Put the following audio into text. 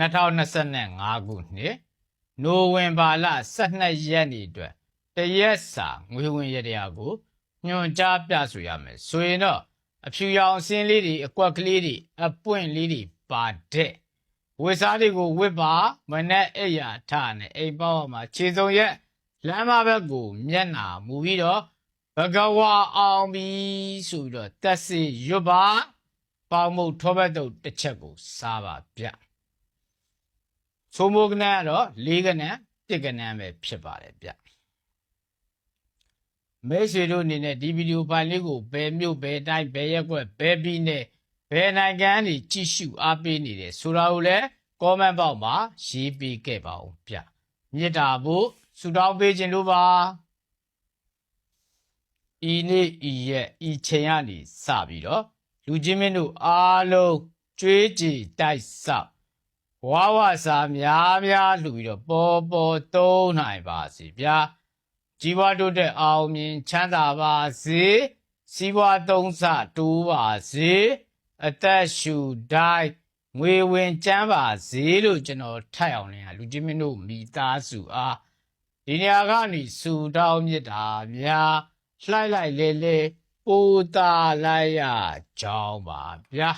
2025ခုနှစ်နိုဝင်ဘာလ12ရက်နေ့အတွက်တရက်စာငွေဝင်ရတရားကိုညွှန်ကြားပြဆိုရမယ်ဆိုရင်တော့အဖြူရောင်အစင်းလေးတွေအကွက်ကလေးတွေအပွင့်လေးတွေပါတဲ့ဝေစားတွေကိုဝစ်ပါမနဲ့အိပ်ယာထနဲ့အိမ်ပေါက်မှာခြေစုံရက်လမ်းမဘက်ကိုမျက်နာမူပြီးတော့ဘဂဝါအောင်ပြီဆိုပြီးတော့တက်စီရွတ်ပါပေါင်မုတ်ထောဘတ်တုတ်တစ်ချက်ကိုစားပါဗျ ဆိုမိုးကနန်းကတော့၄ကနန်းတစ်ကနန်းပဲဖြစ်ပါတယ်ဗျမိတ်ဆွေတို့အနေနဲ့ဒီဗီဒီယိုဖိုင်လေးကိုဘယ်မြို့ဘယ်တိုင်းဘယ်ရက်ကွက်ဘယ်ပြည်နယ်ဘယ်နိုင်ငံနေကြည့်ရှုအားပေးနေတယ်ဆိုတာကိုလည်း comment box မှာရေးပေးခဲ့ပါဦးဗျမြစ်တာဖို့ဆူတောင်းပေးခြင်းလို့ပါဤနေ့ဤရက်ဤချိန်ကနေစပြီးတော့လူချင်းမင်းတို့အားလုံးကြွေးကြည်တိုက်ဆောက် ဝါဝစာများများလှူပြီးတော့ပေါ်ပေါ်သုံးနိုင်ပါစီဗျာជីវတိုးတဲ့အောင်မြင်ချမ်းသာပါစေစီးပွားသုံးဆတိုးပါစေအသက်ရှူတိုင်းငွေဝင်ချမ်းပါစေလို့ကျွန်တော်ထပ်အောင်လည်းလူချင်းမင်းတို့မိသားစုအားဒီနေရာကနေစူတောင်းမြစ်တာများလှိုက်လိုက်လေလေပူတာလိုက်ရကြောင်းပါဗျာ